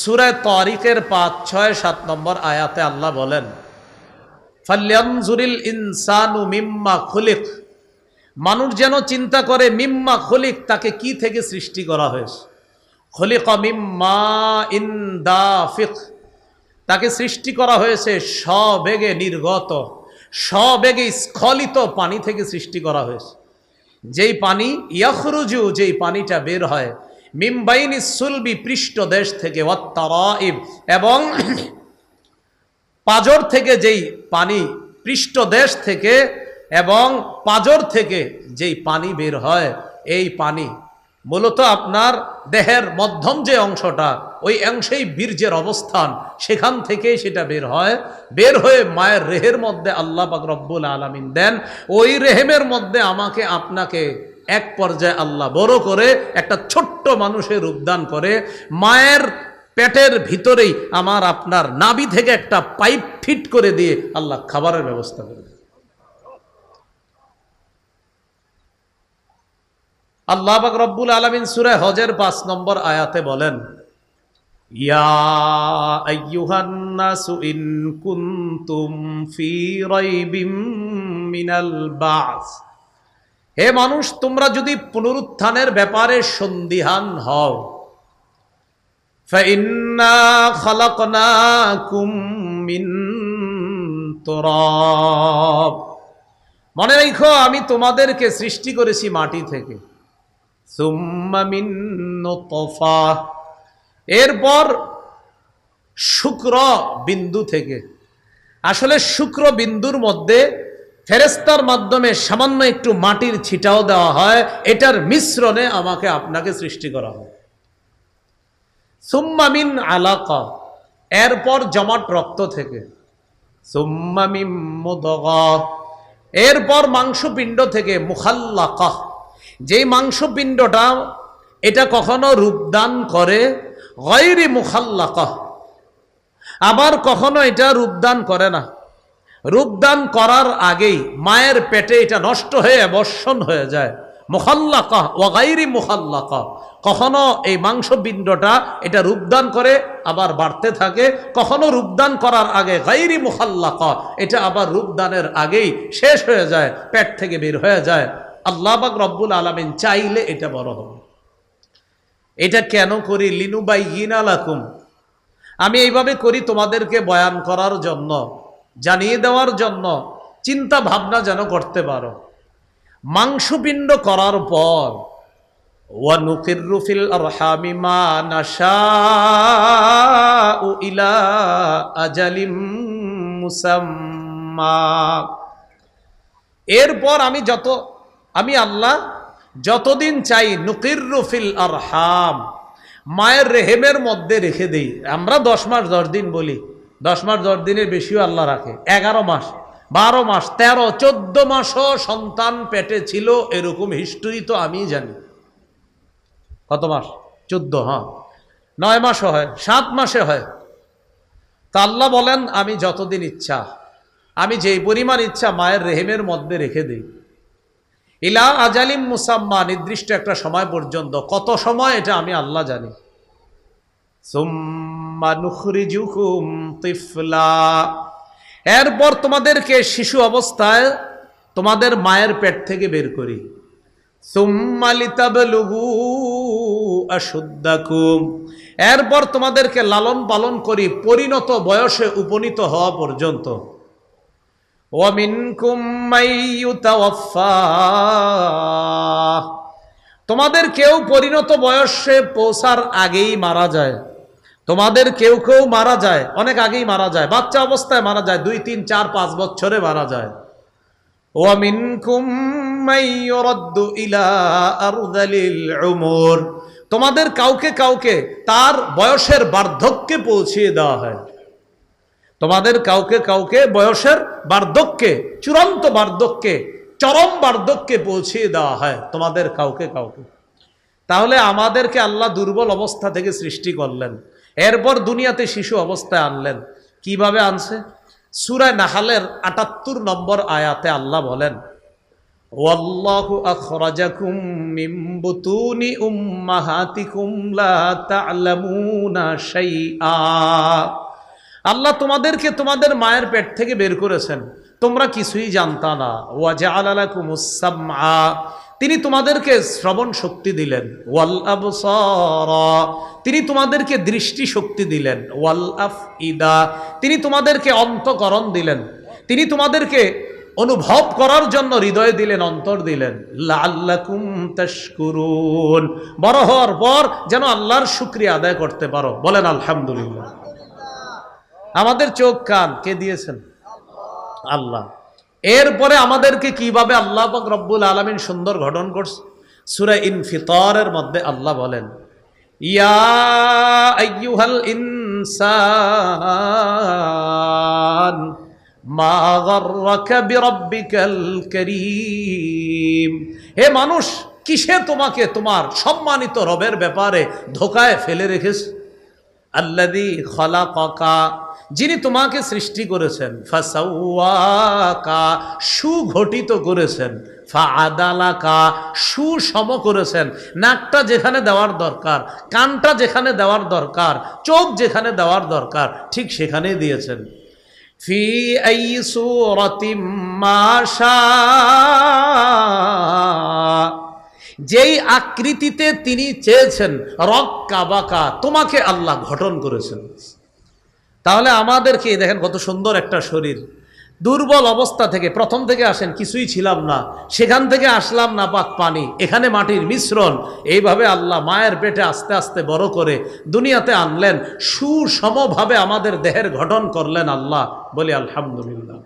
সুরায় তরিকের পাঁচ, ছয়, সাত নম্বর আয়াতে আল্লাহ বলেন, ফাল্যানজুরিল ইনসানু মিম্মা খুলিক। মানুষ যেন চিন্তা করে, মিম্মা খলিক? তাকে কি থেকে সৃষ্টি করা হয়েছে? খলিক মিম্মা ইন্দাফিক। তাকে সৃষ্টি করা হয়েছে সবেগে নির্গত সবেগে স্খলিত পানি থেকে সৃষ্টি করা হয়েছে। যেই পানি ইয়াখরুজু, যেই পানিটা বের হয় মিমবাইনি সুলবি পৃষ্ঠ দেশ থেকে ওয়াত্তারাইব এবং পাজর থেকে যেই পানি পৃষ্ঠ দেশ থেকে এবং পাজর থেকে যেই পানি বের হয়, এই পানি মূলত আপনার দেহের মধ্যম যে অংশটা, ওই অংশেই বীর্যের অবস্থান, সেখান থেকেই সেটা বের হয়। বের হয়ে মায়ের রেহের মধ্যে আল্লাহ পাক রব্বুল আলমিন দেন, ওই রেহেমের মধ্যে আমাকে আপনাকে এক পর্যায়ে আল্লাহ বড় করে একটা ছোট্ট মানুষের রূপদান করে, মায়ের পেটের ভিতরেই আমার আপনার নাভি থেকে একটা পাইপ ফিট করে দিয়ে আল্লাহ খাবারের ব্যবস্থা করে আল্লাহ পাক রব্বুল আলমিন সুরে হজের পাঁচ নম্বর আয়াতে বলেন, ইয়া হে মানুষ, তোমরা যদি পুনরুত্থানের ব্যাপারে সন্দিহান হও। মনে রেখো, আমি তোমাদেরকে সৃষ্টি করেছি মাটি থেকে। এরপর শুক্র বিন্দু থেকে। আসলে শুক্র বিন্দুর মধ্যে ফেরেস্তার মাধ্যমে সামান্য একটু মাটির ছিটাও দেওয়া হয়। এটার মিশ্রণে আমাকে আপনাকে সৃষ্টি করা হয়। সুম্মামিন আলাকা, এরপর জমাট রক্ত থেকে। সুম্মামিম এরপর মাংসপিণ্ড থেকে মুখাল্লাকা। যেই মাংসপিণ্ডটা এটা কখনো রূপদান করে গৈরি মুখাল্লাকা, আবার কখনো এটা রূপদান করে না। রূপদান করার আগেই মায়ের পেটে এটা নষ্ট হয়ে, বর্ষণ হয়ে যায়। মুখাল্লাকা ও গাইরি মুখাল্লাকা। কখনো এই মাংসপিণ্ডটা এটা রূপদান করে, আবার বাড়তে থাকে। কখনো রূপদান করার আগে গাইরি মুখাল্লাকা, এটা আবার রূপদানের আগেই শেষ হয়ে যায়, পেট থেকে বের হয়ে যায়। আল্লাহ বাক রব্বুল আলমিন চাইলে এটা বড় হবে। এটা কেন করি? লিনুবাই ইনালাকুম আমি এইভাবে করি তোমাদেরকে বয়ান করার জন্য। জানিয়ে দেওয়ার জন্য চিন্তা ভাবনা যেন করতে পারো। মাংসপিণ্ড করার পর ওয়ানুকিরুফিল আরহামিমা নাশা আজালিম মুসাম্মা। এরপর আমি যত, আমি আল্লাহ যতদিন চাই নুকিরুফিল আরহাম, মায়ের রেহেমের মধ্যে রেখে দিই। আমরা দশ মাস দশ দিন বলি দশ মাস, দশ দিনের বেশিও আল্লাহ রাখে। এগারো মাস, বারো মাস, তেরো, চোদ্দ মাসও সন্তান পেটে ছিল, এরকম হিস্টোরি তো আমি জানি। কত মাস? চোদ্দ হ্যাঁ। নয় মাসও হয়, সাত মাসে হয়। তা আল্লাহ বলেন, আমি যতদিন ইচ্ছা, আমি যেই পরিমাণ ইচ্ছা মায়ের রেহেমের মধ্যে রেখে দিই। ইলা আজালিম মুসাম্মা, নির্দিষ্ট একটা সময় পর্যন্ত, কত সময় এটা আমি আল্লাহ জানি। এরপর তোমাদেরকে শিশু অবস্থায় তোমাদের মায়ের পেট থেকে বের করি। এরপর তোমাদেরকে লালন পালন করি পরিণত বয়সে উপনীত হওয়া পর্যন্ত। তোমাদের কেউ পরিণত বয়সে পৌঁছার আগেই মারা যায়। তোমাদের কেউ কেউ মারা যায়, অনেক আগেই মারা যায়, বাচ্চা অবস্থায় মারা যায়, দুই, তিন, চার, পাঁচ বছরে মারা যায়। তোমাদের কাউকে কাউকে তার বয়সের বার্ধক্যে পৌঁছিয়ে দেওয়া হয়। তোমাদের কাউকে কাউকে বয়সের বার্ধক্যে, চূড়ান্ত বার্ধক্যে, চরম বার্ধক্যে পৌঁছিয়ে দেওয়া হয়, তোমাদের কাউকে কাউকে। তাহলে আমাদেরকে আল্লাহ দুর্বল অবস্থা থেকে সৃষ্টি করলেন। এরপর দুনিয়াতে শিশু অবস্থায় আনলেন। কীভাবে আনছে? সুরায় নাহালের আটাত্তর নম্বর আয়াতে আল্লাহ বলেন আল্লাহ তোমাদেরকে তোমাদের মায়ের পেট থেকে বের করেছেন। তোমরা কিছুই জানতা না। ওয়াজা আলালাকুমুস তিনি তোমাদেরকে শ্রবণ শক্তি দিলেন। ওয়াল তিনি তোমাদেরকে দৃষ্টি শক্তি দিলেন। ওয়াল আফইদা। তিনি তোমাদেরকে অন্তকরণ দিলেন। তিনি তোমাদেরকে অনুভব করার জন্য হৃদয় দিলেন, অন্তর দিলেন। লাল্লাকুম বড় হওয়ার পর যেন আল্লাহর শুক্রিয়া আদায় করতে পারো। বলেন, আলহামদুলিল্লাহ। আমাদের চোখ কান কে দিয়েছেন? আল্লাহ। এরপরে আমাদেরকে কীভাবে আল্লাহ পাক রব্বুল আলমিন সুন্দর গঠন করছে? সুরা ইনফিতরের মধ্যে আল্লাহ বলেন, ইয়া ইনসান, মা করিম। হে মানুষ, কিসে তোমাকে তোমার সম্মানিত রবের ব্যাপারে ধোকায় ফেলে রেখেছে? আল্লাদি খলাকা যিনি তোমাকে সৃষ্টি করেছেন ফাসাউয়াকা সুঘটিত করেছেন ফা আদালাকা সুসম করেছেন। নাকটা যেখানে দেওয়ার দরকার, কানটা যেখানে দেওয়ার দরকার, চোখ যেখানে দেওয়ার দরকার, ঠিক সেখানেই দিয়েছেন। ফি আই সুরাতিম মাশা, যেই আকৃতিতে তিনি চেয়েছেন রক্কা বাকা তোমাকে আল্লাহ গঠন করেছেন। তাহলে আমাদেরকে দেখেন কত সুন্দর একটা শরীর। দুর্বল অবস্থা থেকে প্রথম থেকে আসেন, কিছুই ছিলাম না। সেখান থেকে আসলাম না পাক পানি, এখানে মাটির মিশ্রণ। এইভাবে আল্লাহ মায়ের পেটে আস্তে আস্তে বড় করে দুনিয়াতে আনলেন, সুসমভাবে আমাদের দেহের গঠন করলেন আল্লাহ বলি আলহামদুলিল্লাহ।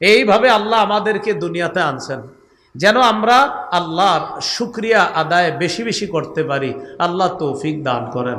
এইভাবে আল্লাহ আমাদেরকে দুনিয়াতে আনছেন। যেন আমরা আল্লাহর শুক্রিয়া আদায় বেশি বেশি করতে পারি, আল্লাহ তৌফিক দান করেন।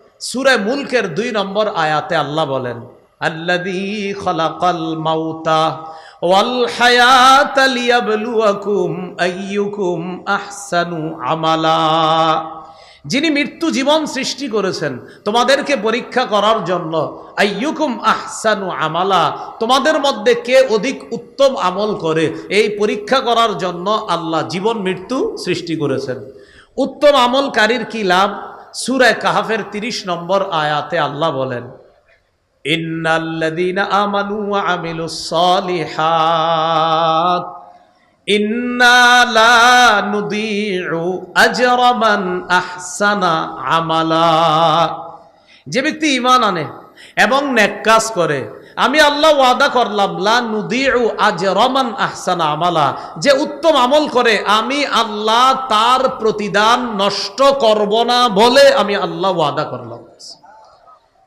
সুরে মুলকের দুই নম্বর আয়াতে আল্লাহ বলেন মাউতা ওয়াল আমালা। যিনি মৃত্যু জীবন সৃষ্টি করেছেন, তোমাদেরকে পরীক্ষা করার জন্য আইয়ুকুম আহসানু আমালা, তোমাদের মধ্যে কে অধিক উত্তম আমল করে, এই পরীক্ষা করার জন্য আল্লাহ জীবন মৃত্যু সৃষ্টি করেছেন। উত্তম আমলকারীর কি লাভ? সুরায় কাহাফের ৩০ নম্বর আয়াতে আল্লাহ বলেন ইন্নাল্লাদিনা যে ব্যক্তি ইমান আনে এবং নেককাজ করে আমি আল্লাহ ওয়াদা করলাম, লা নুদিউ আজরামান আহসানা আমালা। যে উত্তম আমল করে, আমি আল্লাহ তার প্রতিদান নষ্ট করব না বলে আমি আল্লাহ ওয়াদা করলাম।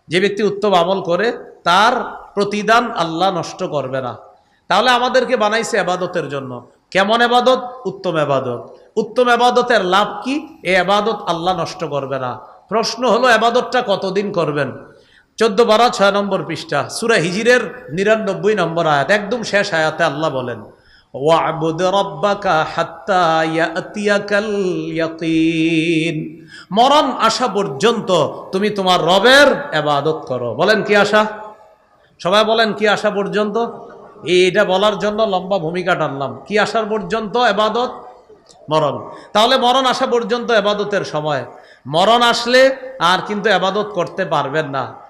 যে ব্যক্তি উত্তম আমল করে, তার প্রতিদান আল্লাহ নষ্ট করবে না। তাহলে আমাদেরকে বানাইছে আবাদতের জন্য। কেমন এবাদত? উত্তম এবাদত। উত্তম এবাদতের লাভ কি? এই আবাদত আল্লাহ নষ্ট করবে না। প্রশ্ন হলো, এবাদতটা কতদিন করবেন? চোদ্দ বারো, ছয় নম্বর পৃষ্ঠা, সুরা হিজিরের নিরানব্বই নম্বর আয়াত, একদম শেষ আয়াতে আল্লাহ বলেন মরণ আসা পর্যন্ত তুমি তোমার রবের এবাদত করো। বলেন কি আশা? সবাই বলেন কি আসা পর্যন্ত? এইটা বলার জন্য লম্বা ভূমিকা টানলাম। কি আসার পর্যন্ত? এবাদত মরণ। তাহলে মরণ আসা পর্যন্ত এবাদতের সময়। মরণ আসলে আর কিন্তু এবাদত করতে পারবেন না।